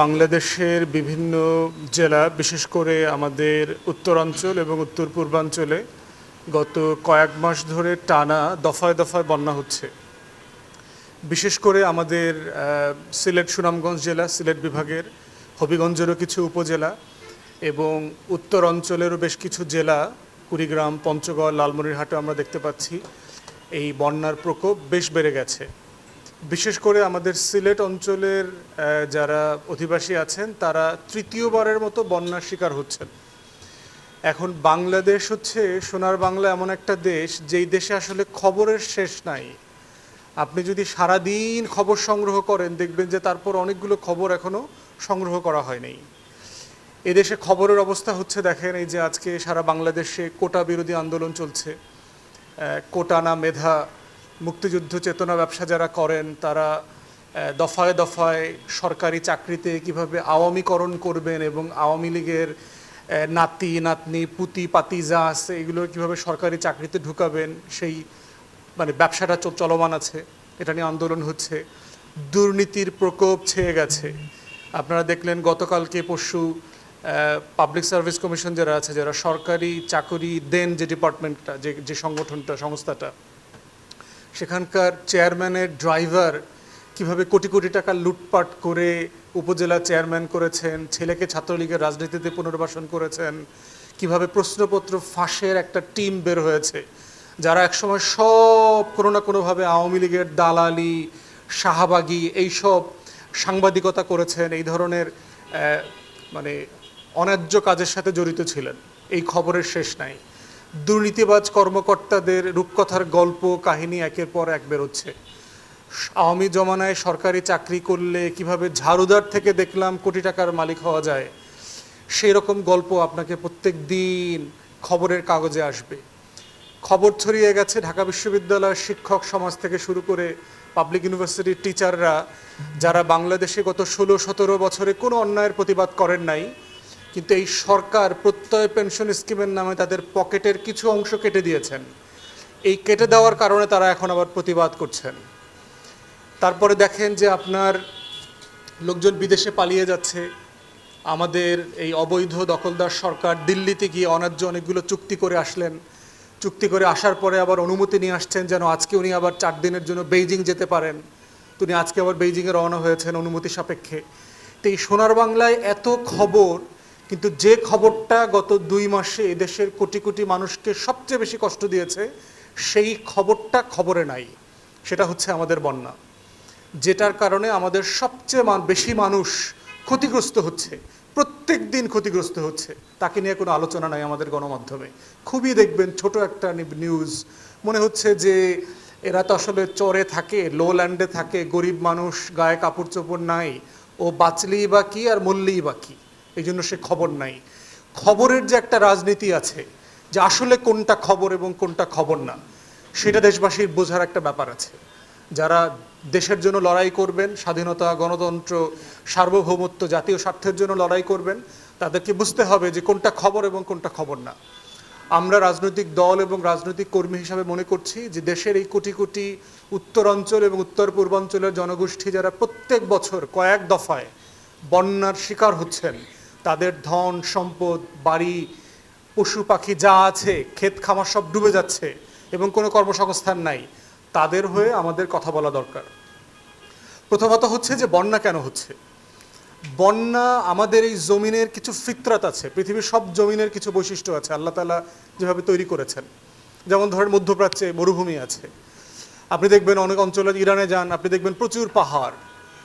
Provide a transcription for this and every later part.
বাংলাদেশের বিভিন্ন জেলা, বিশেষ করে আমাদের উত্তরাঞ্চল এবং উত্তর পূর্বাঞ্চলে গত কয়েক মাস ধরে টানা দফায় দফায় বন্যা হচ্ছে। বিশেষ করে আমাদের সিলেট সুনামগঞ্জ জেলা, সিলেট বিভাগের হবিগঞ্জেরও কিছু উপজেলা এবং উত্তর অঞ্চলেরও বেশ কিছু জেলা, কুড়িগ্রাম, পঞ্চগড়, লালমনিরহাটে আমরা দেখতে পাচ্ছি, এই বন্যার প্রকোপ বেশ বেড়ে গেছে। বিশেষ করে আমাদের সিলেট অঞ্চলের যারা অধিবাসী আছেন, তারা তৃতীয়বারের মতো বন্যার শিকার হচ্ছেন। এখন বাংলাদেশ হচ্ছে সোনার বাংলা এমন একটা দেশ, যেই দেশে আসলে খবরের শেষ নাই। আপনি যদি সারাদিন খবর সংগ্রহ করেন, দেখবেন যে তারপর অনেকগুলো খবর এখনও সংগ্রহ করা হয়নি এদেশে খবরের অবস্থা হচ্ছে, দেখেন এই যে আজকে সারা বাংলাদেশে কোটা বিরোধী আন্দোলন চলছে। কোটা না মেধা মুক্তিযুদ্ধ চেতনা ব্যবসা যারা করেন, তারা দফায় দফায় সরকারি চাকরিতে কীভাবে আওয়ামীকরণ করবেন এবং আওয়ামী লীগের নাতি, নাতনি, পুতি, পাতি যা আছে, এগুলো কীভাবে সরকারি চাকরিতে ঢুকাবেন, সেই মানে ব্যবসাটা চলমান আছে, এটা নিয়ে আন্দোলন হচ্ছে। দুর্নীতির প্রকোপ ছেয়ে গেছে। আপনারা দেখলেন গতকালকে পরশু পাবলিক সার্ভিস কমিশন যারা আছে, যারা সরকারি চাকরি দেন যে ডিপার্টমেন্টটা যে যে সংগঠনটা, সংস্থাটা সেখানকার চেয়ারম্যানের ড্রাইভার কীভাবে কোটি কোটি টাকা লুটপাট করে উপজেলা চেয়ারম্যান করেছেন, ছেলেকে ছাত্রলীগের রাজনীতিতে পুনর্বাসন করেছেন, কীভাবে প্রশ্নপত্র ফাঁসের একটা টিম বের হয়েছে, যারা একসময় সব কোনো না কোনোভাবে আওয়ামী লীগের দালালি, শাহবাগী এইসব সাংবাদিকতা করেছেন, এই ধরনের মানে অন্যায্য কাজের সাথে জড়িত ছিলেন। এই খবরের শেষ নাই। দুর্নীতিবাজ কর্মকর্তাদের রূপকথার গল্প, কাহিনী একের পর এক বেরোচ্ছে। আওয়ামী জমানায় সরকারি চাকরি করলে কীভাবে ঝাড়ুদার থেকে দেখলাম কোটি টাকার মালিক হওয়া যায় সেই রকম গল্প আপনাকে প্রত্যেক দিন খবরের কাগজে আসবে। খবর ছড়িয়ে গেছে ঢাকা বিশ্ববিদ্যালয়ের শিক্ষক সমাজ থেকে শুরু করে পাবলিক ইউনিভার্সিটির টিচাররা যারা বাংলাদেশে গত ষোলো সতেরো বছরে কোনো অন্যায়ের প্রতিবাদ করেন নাই কিন্তু এই সরকার প্রত্যয় পেনশন স্কিমের নামে তাদের পকেটের কিছু অংশ কেটে দিয়েছেন। এই কেটে দেওয়ার কারণে তারা এখন আবার প্রতিবাদ করছেন। তারপরে দেখেন যে আপনার লোকজন বিদেশে পালিয়ে যাচ্ছে। আমাদের এই অবৈধ দখলদার সরকার দিল্লিতে গিয়ে অনার্য অনেকগুলো চুক্তি করে আসলেন। চুক্তি করে আসার পরে আবার অনুমতি নিয়ে আসছেন যেন আজকে উনি আবার চার দিনের জন্য বেইজিং যেতে পারেন। তো উনি আজকে আবার বেইজিংয়ে রওনা হয়েছেন অনুমতি সাপেক্ষে। তো এই সোনার বাংলায় এত খবর কিন্তু যে খবরটা গত দুই মাসে এদেশের কোটি কোটি মানুষকে সবচেয়ে বেশি কষ্ট দিয়েছে, সেই খবরটা খবরে নাই। সেটা হচ্ছে আমাদের বন্যা। যেটার কারণে আমাদের সবচেয়ে বেশি মানুষ ক্ষতিগ্রস্ত হচ্ছে, প্রত্যেক দিন ক্ষতিগ্রস্ত হচ্ছে। তাকে নিয়ে কোনো আলোচনা নাই আমাদের গণমাধ্যমে। খুবই দেখবেন ছোট একটা নিউজ মনে হচ্ছে যে এরা তো আসলে চরে থাকে লো ল্যান্ডে থাকে, গরিব মানুষ, গায়ে কাপড় চোপড় নাই। ও বাঁচলেই বা কি আর মরলেই বা কি? এই জন্য সে খবর নাই। খবরের যে একটা রাজনীতি আছে, যে আসলে কোনটা খবর এবং কোনটা খবর না, সেটা দেশবাসীর বোঝার একটা ব্যাপার আছে। যারা দেশের জন্য লড়াই করবেন, স্বাধীনতা, গণতন্ত্র, সার্বভৌমত্ব, জাতীয় স্বার্থের জন্য লড়াই করবেন, তাদেরকে বুঝতে হবে যে কোনটা খবর এবং কোনটা খবর না। আমরা রাজনৈতিক দল এবং রাজনৈতিক কর্মী হিসাবে মনে করছি যে দেশের এই কোটি কোটি উত্তরাঞ্চল এবং উত্তর পূর্বাঞ্চলের জনগোষ্ঠী যারা প্রত্যেক বছর কয়েক দফায় বন্যার শিকার হচ্ছেন তাদের ধন, সম্পদ, বাড়ি, পশু পাখি যা আছে, ক্ষেত খামার সব ডুবে যাচ্ছে এবং কোনো কর্মসংস্থান নাই। তাদের হয়ে আমাদের কথা বলা দরকার। প্রথমত হচ্ছে যে বন্যা কেন হচ্ছে? বন্যা আমাদের এই জমিনের কিছু ফিতরাত আছে, পৃথিবীর সব জমিনের কিছু বৈশিষ্ট্য আছে, আল্লাহ তালা যেভাবে তৈরি করেছেন। যেমন ধরেন মধ্যপ্রাচ্যে মরুভূমি আছে। আপনি দেখবেন অনেক অঞ্চলে ইরানে যান, আপনি দেখবেন প্রচুর পাহাড়।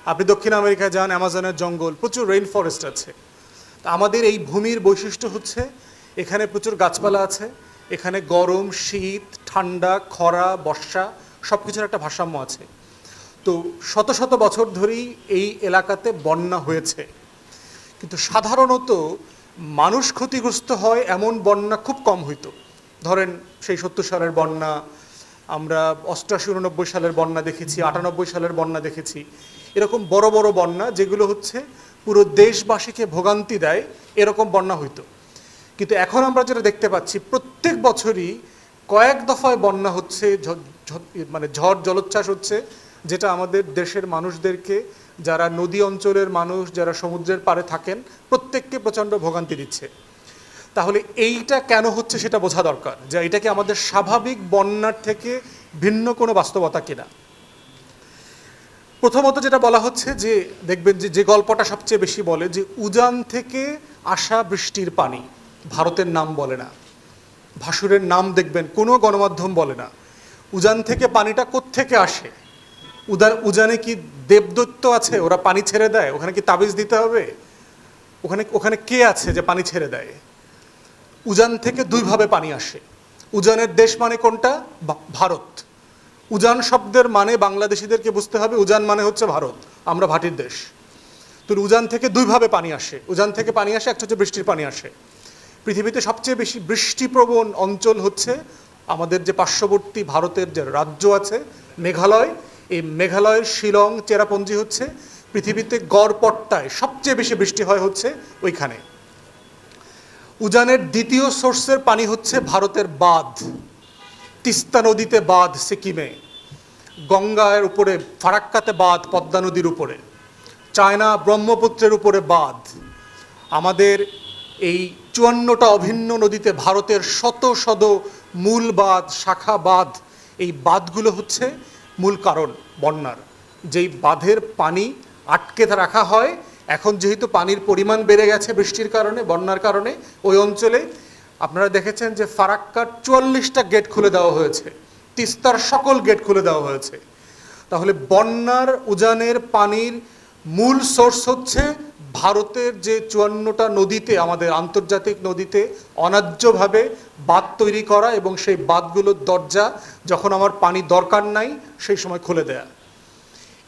আপনি দক্ষিণ আমেরিকায় যান, অ্যামাজনের জঙ্গল, প্রচুর রেইন ফরেস্ট আছে। আমাদের এই ভূমির বৈশিষ্ট্য হচ্ছে এখানে প্রচুর গাছপালা আছে, এখানে গরম, শীত, ঠান্ডা, খরা, বর্ষা সব কিছুর একটা ভারসাম্য আছে। তো শত শত বছর ধরেই এই এলাকাতে বন্যা হয়েছে। কিন্তু সাধারণত মানুষ ক্ষতিগ্রস্ত হয় এমন বন্যা খুব কম হইতো। ধরেন সেই সত্তর সালের বন্যা, আমরা অষ্টাশি, উননব্বই সালের বন্যা দেখেছি, আটানব্বই সালের বন্যা দেখেছি। এরকম বড় বড় বন্যা যেগুলো হচ্ছে পুরো দেশবাসীকে ভোগান্তি দেয়, এরকম বন্যা হইতো। কিন্তু এখন আমরা যেটা দেখতে পাচ্ছি, প্রত্যেক বছরই কয়েক দফায় বন্যা হচ্ছে মানে ঝড় জলোচ্ছ্বাস হচ্ছে, যেটা আমাদের দেশের মানুষদেরকে, যারা নদী অঞ্চলের মানুষ, যারা সমুদ্রের পাড়ে থাকেন, প্রত্যেককে প্রচণ্ড ভোগান্তি দিচ্ছে। তাহলে এইটা কেন হচ্ছে সেটা বোঝা দরকার, যে এটা কি আমাদের স্বাভাবিক বন্যার থেকে ভিন্ন কোনো বাস্তবতা কিনা? প্রথমত যেটা বলা হচ্ছে যে, দেখবেন যে যে গল্পটা সবচেয়ে বেশি বলে যে, উজান থেকে আসা বৃষ্টির পানি, ভারতের নাম বলে না। ভাসুরের নাম দেখবেন কোনো গণমাধ্যম বলে না। উজান থেকে পানিটা কোত্থেকে আসে? উদান উজানে কি দেবদত্ত আছে? ওরা পানি ছেড়ে দেয়? ওখানে কি তাবিজ দিতে হবে? ওখানে ওখানে কে আছে যে পানি ছেড়ে দেয়? উজান থেকে দুইভাবে পানি আসে। উজানের দেশ মানে কোনটা? ভারত। উজান শব্দের মানে বাংলাদেশিদেরকে বুঝতে হবে, উজান মানে হচ্ছে ভারত, আমরা ভাটির দেশ। তো উজান থেকে দুইভাবে পানি আসে, উজান থেকে পানি আসে, একটা হচ্ছে বৃষ্টির পানি আসে। পৃথিবীতে সবচেয়ে বেশি বৃষ্টিপ্রবণ অঞ্চল হচ্ছে আমাদের যে পার্শ্ববর্তী ভারতের যে রাজ্য আছে, মেঘালয়। এই মেঘালয়ের শিলং, চেরাপঞ্জি হচ্ছে পৃথিবীতে গড়পট্টায় সবচেয়ে বেশি বৃষ্টি হয় হচ্ছে ওইখানে। উজানের দ্বিতীয় সোর্সের পানি হচ্ছে ভারতের বাঁধ। তিস্তা নদীতে বাঁধ সিকিমে, গঙ্গার উপরে, ফারাক্কাতে বাঁধ পদ্মা নদীর উপরে, চায়না ব্রহ্মপুত্রের উপরে বাঁধ। আমাদের এই চুয়ান্নটা অভিন্ন নদীতে ভারতের শত শত মূল বাঁধ, শাখা বাঁধ, এই বাঁধগুলো হচ্ছে মূল কারণ বন্যার। যেই বাঁধের পানি আটকে রাখা হয়, এখন যেহেতু পানির পরিমাণ বেড়ে গেছে বৃষ্টির কারণে, বন্যার কারণে, ওই অঞ্চলে আপনারা দেখেছেন যে ফারাক্কার চুয়াল্লিশটা গেট খুলে দেওয়া হয়েছে। তিস্তার সকল গেট খুলে দেওয়া হয়েছে। তাহলে বন্যার, উজানের পানির মূল সোর্স হচ্ছে ভারতের যে চুয়ান্নটা নদীতে, আমাদের আন্তর্জাতিক নদীতে অন্যায্যভাবে বাঁধ তৈরি করা এবং সেই বাঁধগুলোর দরজা যখন আমার পানি দরকার নাই, সেই সময় খুলে দেয়া।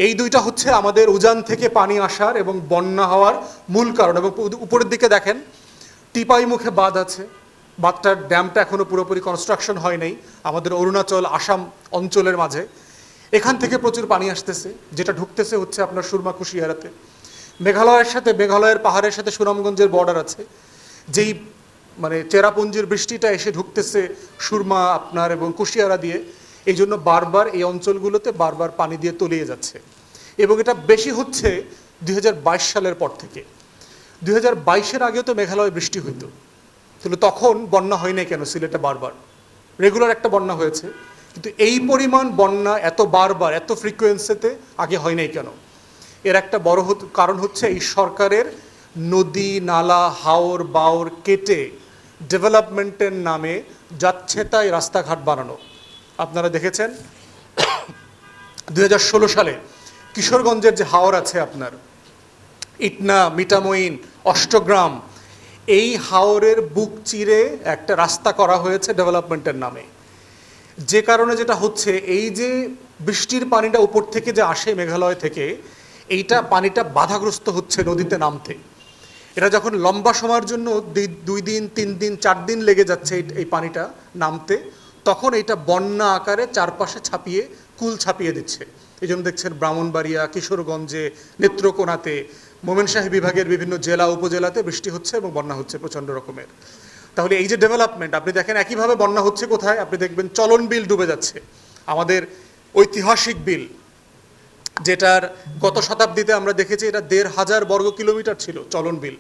এই দুইটা হচ্ছে আমাদের উজান থেকে পানি আসার এবং বন্যা হওয়ার মূল কারণ। এবং উপরের দিকে দেখেন টিপাই মুখে বাঁধ আছে। বাঁধটার ড্যামটা এখনও পুরোপুরি কনস্ট্রাকশন হয় নাই, আমাদের অরুণাচল, আসাম অঞ্চলের মাঝে। এখান থেকে প্রচুর পানি আসতেছে, যেটা ঢুকতেছে হচ্ছে আপনার সুরমা কুশিয়ারাতে। মেঘালয়ের সাথে, মেঘালয়ের পাহাড়ের সাথে সুনামগঞ্জের বর্ডার আছে। যেই মানে চেরাপুঞ্জির বৃষ্টিটা এসে ঢুকতেছে সুরমা আপনার এবং কুশিয়ারা দিয়ে, এই জন্য বারবার এই অঞ্চলগুলোতে বারবার পানি দিয়ে তলিয়ে যাচ্ছে। এবং এটা বেশি হচ্ছে দুই হাজার বাইশ সালের পর থেকে। দুই হাজার আগেও তো মেঘালয়ে বৃষ্টি হইতো। তাহলে তখন বন্যা হয় নাই কেন? সিলেটে বারবার। রেগুলার একটা বন্যা হয়েছে। কিন্তু এই পরিমাণ বন্যা এত বারবার, এত ফ্রিকোয়েন্সিতে আগে হয় নাই কেন? এর একটা বড় কারণ হচ্ছে এই সরকারের নদী, নালা, হাওর, বাওর কেটে ডেভেলপমেন্টের নামে যাচ্ছে তাই রাস্তাঘাট বানানো। আপনারা দেখেছেন? দু হাজার ষোলো সালে কিশোরগঞ্জের যে হাওর আছে আপনার, ইটনা মিটামইন অষ্টগ্রাম এই হাওরের বুক চিরে একটা রাস্তা করা হয়েছে ডেভেলপমেন্টের নামে। যে কারণে যেটা হচ্ছে, এই যে বৃষ্টির পানিটা উপর থেকে যে আসে মেঘালয় থেকে, এইটা পানিটা বাধাগ্রস্ত হচ্ছে নদীতে নামতে। এটা যখন লম্বা সময়ের জন্য দুই- দিন, তিন দিন, চার দিন লেগে যাচ্ছে এই পানিটা নামতে, তখন এটা বন্যা আকারে চারপাশে ছাপিয়ে, কুল ছাপিয়ে দিচ্ছে। এই জন্য দেখছেন ব্রাহ্মণবাড়িয়া, কিশোরগঞ্জে, নেত্রকোনাতে মোমেনশাহী বিভাগের বিভিন্ন জেলা, উপজেলাতে বৃষ্টি হচ্ছে এবং বন্যা হচ্ছে প্রচণ্ড রকমের। তাহলে এই যে ডেভেলপমেন্ট আপনি দেখেন একইভাবে বন্যা হচ্ছে কোথায়? আপনি দেখবেন চলন বিল ডুবে যাচ্ছে। আমাদের ঐতিহাসিক বিল, যেটার গত শতাব্দীতে আমরা দেখেছি এটা দেড় হাজার বর্গ কিলোমিটার ছিল চলন বিল,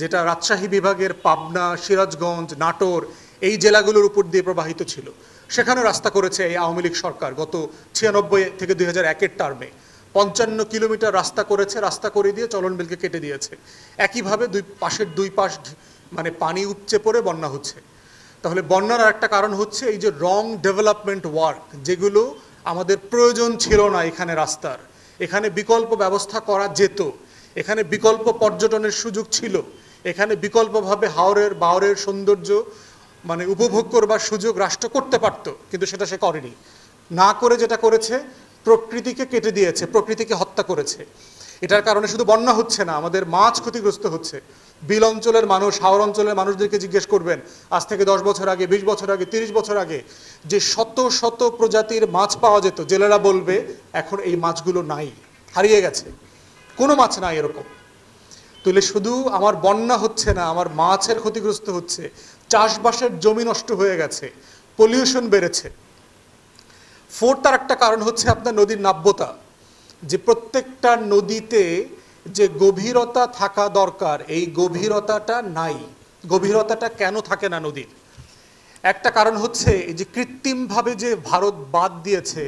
যেটা রাজশাহী বিভাগের পাবনা, সিরাজগঞ্জ, নাটোর এই জেলাগুলোর উপর দিয়ে প্রবাহিত ছিল। সেখানে রাস্তা করেছে এই আওয়ামী লীগ সরকার গত ছিয়ানব্বই থেকে দুই হাজার একের টার্মে পঞ্চান্ন কিলোমিটার রাস্তা করেছে, রাস্তা করে দিয়ে চলন বিলকে কেটে দিয়েছে। একইভাবে দুই পাশের দুই পাশ মানে পানি উপচে পড়ে বন্যা হচ্ছে। তাহলে বন্যার আরেকটা কারণ হচ্ছে এই যে রং ডেভেলপমেন্ট ওয়ার্ক যেগুলো আমাদের প্রয়োজন ছিল না এখানে রাস্তার। এখানে বিকল্প ব্যবস্থা করা যেত। এখানে বিকল্প পর্যটনের সুযোগ ছিল। এখানে বিকল্পভাবে হাওরের, বাওরের সৌন্দর্য মানে উপভোগ করবার সুযোগ রাষ্ট্র করতে পারতো, কিন্তু সেটা সে করেনি। না করে যেটা করেছে প্রকৃতিকে কেটে দিয়েছে, প্রকৃতিকে হত্যা করেছে। এটার কারণে শুধু বন্যা হচ্ছে না, আমাদের মাছ ক্ষতিগ্রস্ত হচ্ছে। বিল অঞ্চলের মানুষ, হাওর অঞ্চলের মানুষদেরকে জিজ্ঞেস করবেন, আজ থেকে দশ বছর আগে, বিশ বছর আগে, তিরিশ বছর আগে, যে শত শত প্রজাতির মাছ পাওয়া যেত, জেলেরা বলবে, এখন এই মাছগুলো নাই, হারিয়ে গেছে। কোনো মাছ নাই এরকম। তাহলে শুধু আমার বন্যা হচ্ছে না, আমার মাছের ক্ষতিগ্রস্ত হচ্ছে, চাষবাসের জমি নষ্ট হয়ে গেছে পলিউশন বেড়েছে। ফোর্থ আর একটা কারণ হচ্ছে আপনার নদীর নাব্যতা, যে প্রত্যেকটা নদীতে যে গভীরতা থাকা দরকার, এই গভীরতাটা নাই। গভীরতাটা কেন থাকে না নদীর? একটা কারণ হচ্ছে যে কৃত্রিমভাবে যে ভারত বাদ দিয়েছে,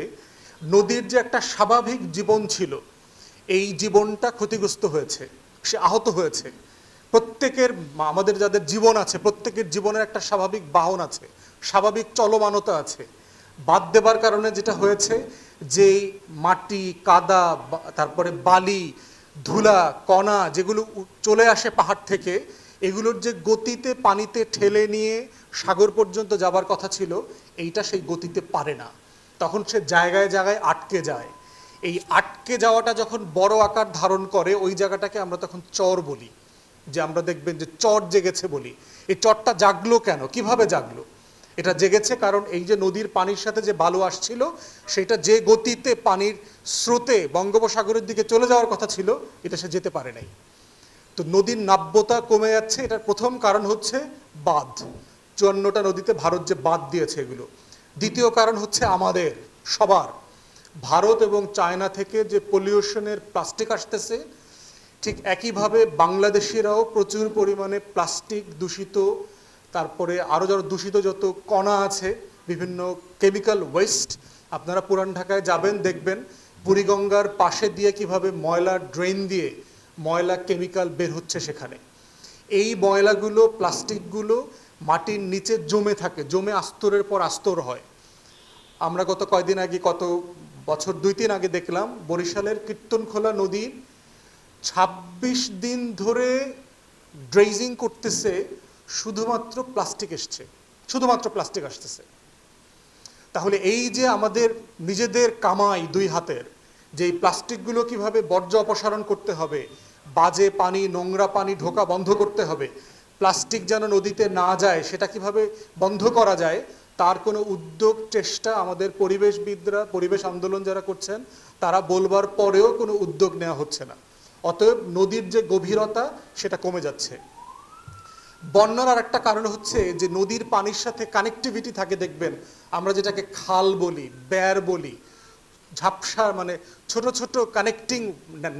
নদীর যে একটা স্বাভাবিক জীবন ছিল, এই জীবনটা ক্ষতিগ্রস্ত হয়েছে, সে আহত হয়েছে। প্রত্যেকের, আমাদের যাদের জীবন আছে, প্রত্যেকের জীবনের একটা স্বাভাবিক বাহন আছে, স্বাভাবিক চলমানতা আছে। বাদ দেবার কারণে যেটা হয়েছে যে মাটি, কাদা তারপরে বালি, ধুলা, কণা যেগুলো চলে আসে পাহাড় থেকে, এগুলোর যে গতিতে পানিতে ঠেলে নিয়ে সাগর পর্যন্ত যাবার কথা ছিল, এইটা সেই গতিতে পারে না। তখন সে জায়গায় জায়গায় আটকে যায়। এই আটকে যাওয়াটা যখন বড় আকার ধারণ করে, ওই জায়গাটাকে আমরা তখন চর বলি। যে আমরা দেখবেন যে চর জেগেছে বলি। এই চরটা জাগলো কেন? কীভাবে জাগলো? এটা জেগেছে কারণ এই যে নদীর পানির সাথে যে বালু আসছিল, সেটা যে গতিতে পানির স্রোতে বঙ্গোপসাগরের দিকে চলে যাওয়ার কথা ছিল, এটা সে যেতে পারে নাই। তো নদীর নাব্যতা কমে যাচ্ছে, এটার প্রথম কারণ হচ্ছে বাঁধ। চুয়ান্নটা নদীতে ভারত যে বাঁধ দিয়েছে এগুলো। দ্বিতীয় কারণ হচ্ছে আমাদের সবার। ভারত এবং চায়না থেকে যে পলিউশনের প্লাস্টিক আসতেছে, ঠিক একইভাবে বাংলাদেশিরাও প্রচুর পরিমাণে প্লাস্টিক দূষিত তারপরে আরও যারা দূষিত যত কণা আছে, বিভিন্ন কেমিক্যাল ওয়েস্ট আপনারা পুরান ঢাকায় যাবেন, দেখবেন বুড়িগঙ্গার পাশে দিয়ে কীভাবে ময়লা ড্রেন দিয়ে ময়লা কেমিক্যাল বের হচ্ছে সেখানে। এই ময়লাগুলো, প্লাস্টিকগুলো মাটির নিচে জমে থাকে, জমে আস্তরের পর আস্তর হয়। আমরা গত কয়দিন আগে কত বছর দুই তিন আগে দেখলাম, বরিশালের কীর্তনখোলা নদী ছাব্বিশ দিন ধরে ড্রেজিং করতেছে শুধুমাত্র প্লাস্টিক এসছে। শুধুমাত্র প্লাস্টিক আসতেছে। তাহলে এই যে আমাদের নিজেদের কামাই দুই হাতের, যে প্লাস্টিকগুলো কীভাবে বর্জ্য অপসারণ করতে হবে, বাজে পানি, নোংরা পানি, ঢোকা বন্ধ করতে হবে প্লাস্টিক যেন নদীতে না যায়, সেটা কীভাবে বন্ধ করা যায়, তার কোনো উদ্যোগ, চেষ্টা আমাদের পরিবেশবিদরা, পরিবেশ আন্দোলন যারা করছেন, তারা বলবার পরেও কোনো উদ্যোগ নেওয়া হচ্ছে না। অতএব নদীর যে গভীরতা, সেটা কমে যাচ্ছে। বন্যার আর একটা কারণ হচ্ছে যে নদীর পানির সাথে কানেক্টিভিটি থাকে, দেখবেন, আমরা যেটাকে খাল বলি ব্যার বলি, ঝাপসা মানে ছোট ছোট কানেক্টিং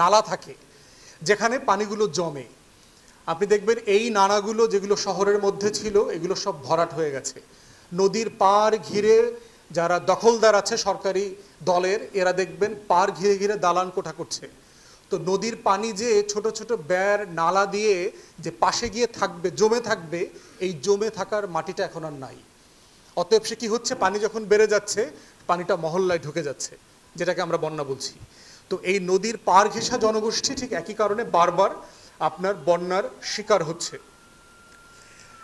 নালা থাকে, যেখানে পানিগুলো জমে। আপনি দেখবেন এই নালাগুলো যেগুলো শহরের মধ্যে ছিল, এগুলো সব ভরাট হয়ে গেছে। নদীর পার ঘিরে যারা দখলদার আছে সরকারি দলের, এরা দেখবেন পার ঘিরে ঘিরে দালান কোঠা করছে। তো নদীর পানি যে ছোট ছোট ব্যার নালা দিয়ে যে পাশে গিয়ে থাকবে, জমে থাকবে, এই জমে থাকার মাটিটা এখন আর নাই। অতএব সে কি হচ্ছে? পানি যখন বেড়ে যাচ্ছে, পানিটা মহল্লায় ঢুকে যাচ্ছে, যেটাকে আমরা বন্যা বলছি। তো এই নদীর পার ঘেঁষা জনগোষ্ঠী ঠিক একই কারণে বারবার আপনার বন্যার শিকার হচ্ছে।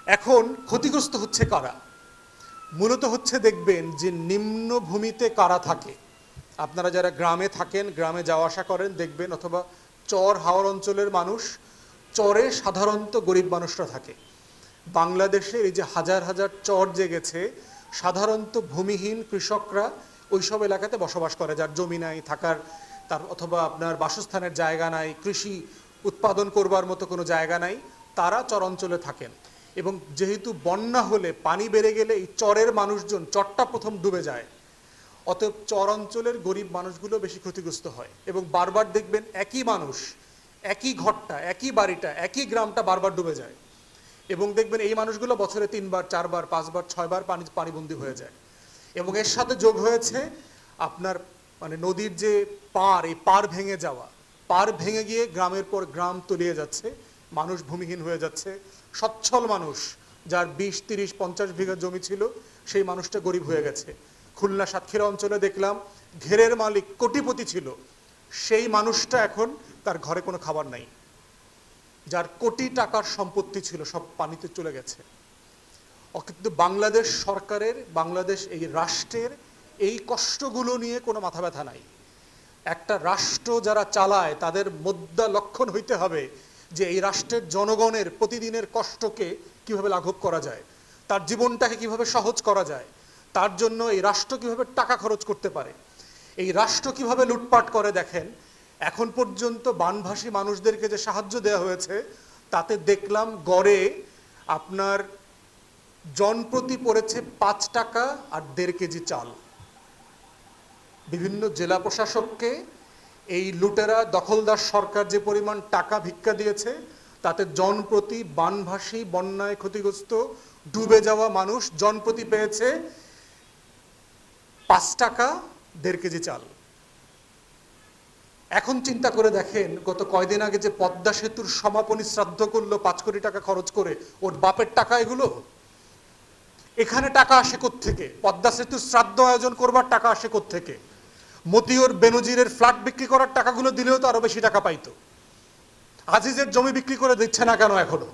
এখন ক্ষতিগ্রস্ত হচ্ছে কারা? মূলত হচ্ছে দেখবেন যে নিম্নভূমিতে কারা থাকে? আপনারা যারা গ্রামে থাকেন, গ্রামে যাওয়া আসা করেন, দেখবেন অথবা চর হাওর অঞ্চলের মানুষ, চরে সাধারণত গরিব মানুষরা থাকে। বাংলাদেশের এই যে হাজার হাজার চর জেগেছে, সাধারণত ভূমিহীন কৃষকরা ওইসব এলাকাতে বসবাস করে, যার জমি নাই, থাকার তার অথবা আপনার বাসস্থানের জায়গা নাই, কৃষি উৎপাদন করবার মতো কোনো জায়গা নাই, তারা চর অঞ্চলে থাকেন। এবং যেহেতু বন্যা হলে, পানি বেড়ে গেলে এই চরের মানুষজন, চরটা প্রথম ডুবে যায়। অতএব চরাঞ্চলের গরিব মানুষগুলো বেশি ক্ষতিগ্রস্ত হয়। এবং বারবার দেখবেন একই মানুষ, একই ঘরটা, একই বাড়িটা, একই গ্রামটা বারবার ডুবে যায়। এবং দেখবেন এই মানুষগুলো বছরে তিনবার, চারবার, পাঁচবার, ছয়বার পানি, পানিবন্দী হয়ে যায়। এবং এর সাথে যোগ হয়েছে আপনার মানে নদীর যে পার এই পার ভেঙে যাওয়া। পার ভেঙে গিয়ে গ্রামের পর গ্রাম তলিয়ে যাচ্ছে, মানুষ ভূমিহীন হয়ে যাচ্ছে। সচ্ছল মানুষ, যার বিশ, তিরিশ, পঞ্চাশ বিঘা জমি ছিল, সেই মানুষটা গরিব হয়ে গেছে। খুলনা সাতক্ষীরা অঞ্চলে দেখলাম ঘেরের মালিক কোটিপতি ছিল। সেই মানুষটা এখন তার ঘরে কোনো খাবার নাই। যার কোটি টাকার সম্পত্তি ছিল, সব পানিতে চলে গেছে। কিন্তু বাংলাদেশ সরকারের, বাংলাদেশ এই রাষ্ট্রের এই কষ্টগুলো নিয়ে কোনো মাথা ব্যথা নাই। একটা রাষ্ট্র যারা চালায়, তাদের মুদ্রা লক্ষণ হইতে হবে যে এই রাষ্ট্রের জনগণের প্রতিদিনের কষ্টকে কীভাবে লাঘব করা যায়, তার জীবনটাকে কীভাবে সহজ করা যায় তার জন্য এই রাষ্ট্র কীভাবে টাকা খরচ করতে পারে? এই রাষ্ট্র কীভাবে লুটপাট করে দেখেন? এখন পর্যন্ত বানভাসী মানুষদেরকে যে সাহায্য দেওয়া হয়েছে, তাতে দেখলাম গড়ে আপনার জনপ্রতি পড়েছে পাঁচ টাকা আর দেড় কেজি চাল। বিভিন্ন জেলা প্রশাসককে এই লুটেরা, দখলদার সরকার যে পরিমাণ টাকা ভিক্ষা দিয়েছে, তাতে জনপ্রতি বানভাসী, বন্যায় ক্ষতিগ্রস্ত, ডুবে যাওয়া মানুষ জনপ্রতি পেয়েছে পাঁচ টাকা দেড় কেজি চাল। এখন চিন্তা করে দেখেন, গত কয়দিন আগে যে পদ্মা সেতুর সমাপনী শ্রাদ্ধ করল, পাঁচ কোটি টাকা খরচ করে, ওর বাপের টাকা এগুলো? এখানে টাকা আসে থেকে পদ্মা সেতুর শ্রাদ্ধ আয়োজন করবার টাকা আসে থেকে মতিওর বেনজিরের ফ্ল্যাট বিক্রি করার টাকাগুলো দিলেও তো আরও বেশি টাকা পাইতো। আজিজের জমি বিক্রি করে দিচ্ছে না কেন এখনও?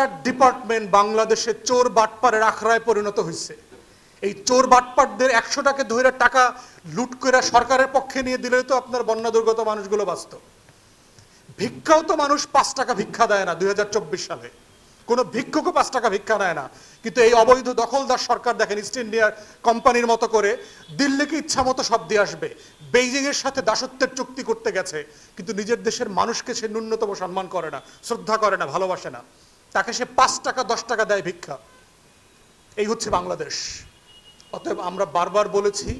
প্রত্যেকটা ডিপার্টমেন্ট বাংলাদেশে চোর বাটপারের আখড়ায় পরিণত হয়েছে। এই চোর বাটপাটদের একশোটাকে ধরে টাকা লুট করে সরকারের পক্ষে নিয়ে দিলে তো আপনার বন্যা দুর্গত মানুষগুলো বাঁচত। ভিক্ষাও তো মানুষ পাঁচ টাকা ভিক্ষা দেয় না দুই সালে। কোনো ভিক্ষুকও পাঁচ টাকা ভিক্ষা নেয় না। কিন্তু এই অবৈধ দখলদার সরকার দেখেন ইস্ট ইন্ডিয়ার কোম্পানির মতো করে দিল্লিকে ইচ্ছা মতো সব দিয়ে আসবে। বেইজিং এর সাথে দাসত্বের চুক্তি করতে গেছে, কিন্তু নিজের দেশের মানুষকে সে ন্যূনতম সম্মান করে না, শ্রদ্ধা করে না, ভালোবাসে না। তাকে সে পাঁচ টাকা, দশ টাকা দেয় ভিক্ষা। এই হচ্ছে বাংলাদেশ। অতএব আমরা বারবার বলেছি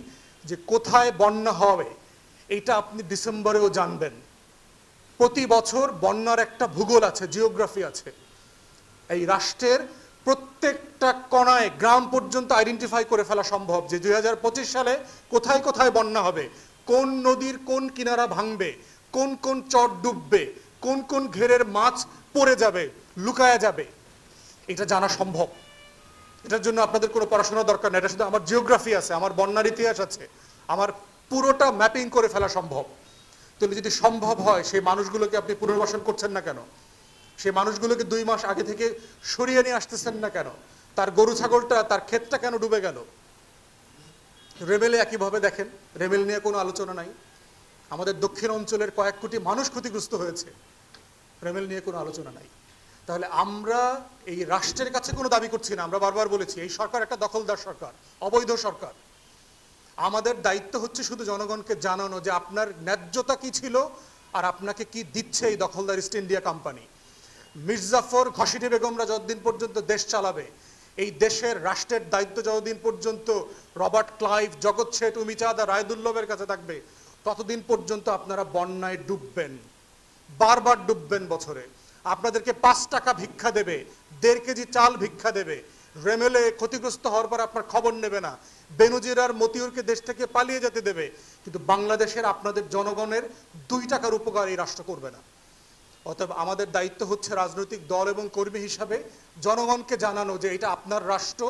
যে কোথায় বন্যা হবে, এটা আপনি ডিসেম্বরেও জানবেন। প্রতি বছর বন্যার একটা ভূগোল আছে, জিওগ্রাফি আছে। এই রাষ্ট্রের প্রত্যেকটা কণায় গ্রাম পর্যন্ত আইডেন্টিফাই করে ফেলা সম্ভব যে দুই হাজার পঁচিশ সালে কোথায় কোথায় বন্যা হবে, কোন নদীর কোন কিনারা ভাঙবে, কোন কোন চট ডুববে, কোন কোন ঘেরের মাছ পড়ে যাবে, লুকায়া যাবে। এটা জানা সম্ভব। এটার জন্য আপনাদের কোনো পড়াশোনা দরকার নেই। এটা শুধু আমার জিওগ্রাফি আছে, আমার বন্যার ইতিহাস আছে। আমার পুরোটা ম্যাপিং করে ফেলা সম্ভব। তাহলে যদি সম্ভব হয়, সেই মানুষগুলোকে আপনি পুনর্বাসন করছেন না কেন? সেই মানুষগুলোকে দুই মাস আগে থেকে সরিয়ে নিয়ে আসতেছেন না কেন? তার গরু ছাগলটা, তার ক্ষেতটা কেন ডুবে গেল? রেমেলে একইভাবে দেখেন। রেমেল নিয়ে কোনো আলোচনা নাই। আমাদের দক্ষিণ অঞ্চলের কয়েক কোটি মানুষ ক্ষতিগ্রস্ত হয়েছে। রেমেল নিয়ে কোনো আলোচনা নাই। তাহলে আমরা এই রাষ্ট্রের কাছে কোনো দাবি করছি না, আমরা বারবার বলেছি, এই সরকার একটা দখলদার সরকার, অবৈধ সরকার। আমাদের দায়িত্ব হচ্ছে শুধু জনগণকে জানানো যে আপনার ন্যায্যতা কি ছিল আর আপনাকে কি দিচ্ছে এই দখলদার East India company. Mir Jafar Ghaseti বেগমরা যতদিন পর্যন্ত দেশ চালাবে, এই দেশের রাষ্ট্রের দায়িত্ব যতদিন পর্যন্ত রবার্ট ক্লাইভ জগৎ শেঠ উমিচাঁদ রায়দুল্লভের কাছে থাকবে, ততদিন পর্যন্ত আপনারা বন্যায় ডুববেন। বারবার ডুববেন বছরে। আপনাদেরকে পাঁচ টাকা ভিক্ষা দেবে, দেড় কেজি চাল ভিক্ষা দেবে। রেমেলে ক্ষতিগ্রস্ত হওয়ার পর আপনার খবর নেবে না। বেনজির আর মতিউরকে দেশ থেকে পালিয়ে যেতে দেবে। কিন্তু বাংলাদেশের আপনাদের জনগণের দুই টাকার উপকার এই রাষ্ট্র করবে না। অতএব আমাদের দায়িত্ব হচ্ছে রাজনৈতিক দল এবং কর্মী হিসাবে জনগণকে জানানো যে এটা আপনার রাষ্ট্র।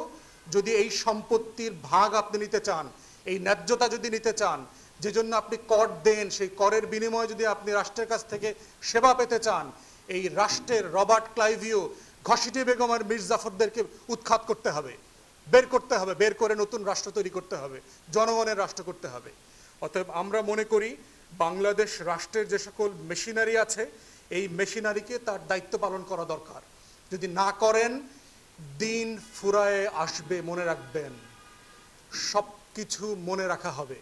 যদি এই সম্পত্তির ভাগ আপনি নিতে চান, এই ন্যায্যতা যদি নিতে চান যে জন্য আপনি কর দেন, সেই করের বিনিময়ে যদি আপনি রাষ্ট্রের কাছ থেকে সেবা পেতে চান, এই রাষ্ট্রের রবার্ট ক্লাইভিও ঘসিটি বেগম আর মীর জাফরদেরকে উৎখাত করতে হবে। বের করতে হবে, বের করে নতুন রাষ্ট্র তৈরি করতে হবে, জনগণের রাষ্ট্র করতে হবে। অতএব আমরা মনে করি, বাংলাদেশ রাষ্ট্রের যে সকল মেশিনারি আছে, এই মেশিনারিকে তার দায়িত্ব পালন করা দরকার। যদি না করেন, দিন ফুরায়ে আসবে মনে রাখবেন। সব কিছু মনে রাখা হবে।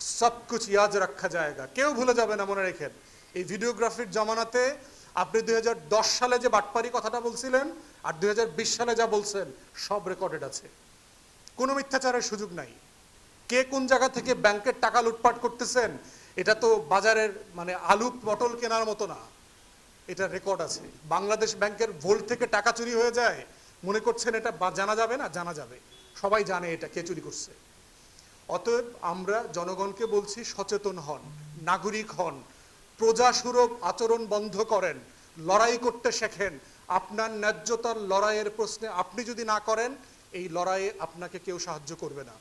সব কুছ ইয়াদ রাখা জায়গা। কেউ ভুলে যাবে না মনে রেখেন। এই ভিডিওগ্রাফির জমানাতে আপনি দুই সালে যে বাটপারি কথাটা বলছিলেন আর দুই সালে যা বলছেন, সব রেকর্ডেড আছে। কোনো মিথ্যাচারের সুযোগ নাই। কে কোন জায়গা থেকে ব্যাংকের টাকা লুটপাট করতেছেন, এটা তো বাজারের মানে আলু পটল কেনার মতো না। এটা রেকর্ড আছে। বাংলাদেশ ব্যাংকের ভোল্ট থেকে টাকা চুরি হয়ে যায়, মনে করছেন এটা জানা যাবে না? জানা যাবে। সবাই জানে এটা কে চুরি করছে। অতএব আমরা জনগণকে বলছি সচেতন হন, নাগরিক হন প্রজাসুলভ আচরণ বন্ধ করেন, লড়াই করতে শেখেন। আপনার ন্যায্যতার লড়াইয়ের প্রশ্নে আপনি যদি না করেন, এই লড়াইয়ে আপনাকে কেউ সাহায্য করবে না।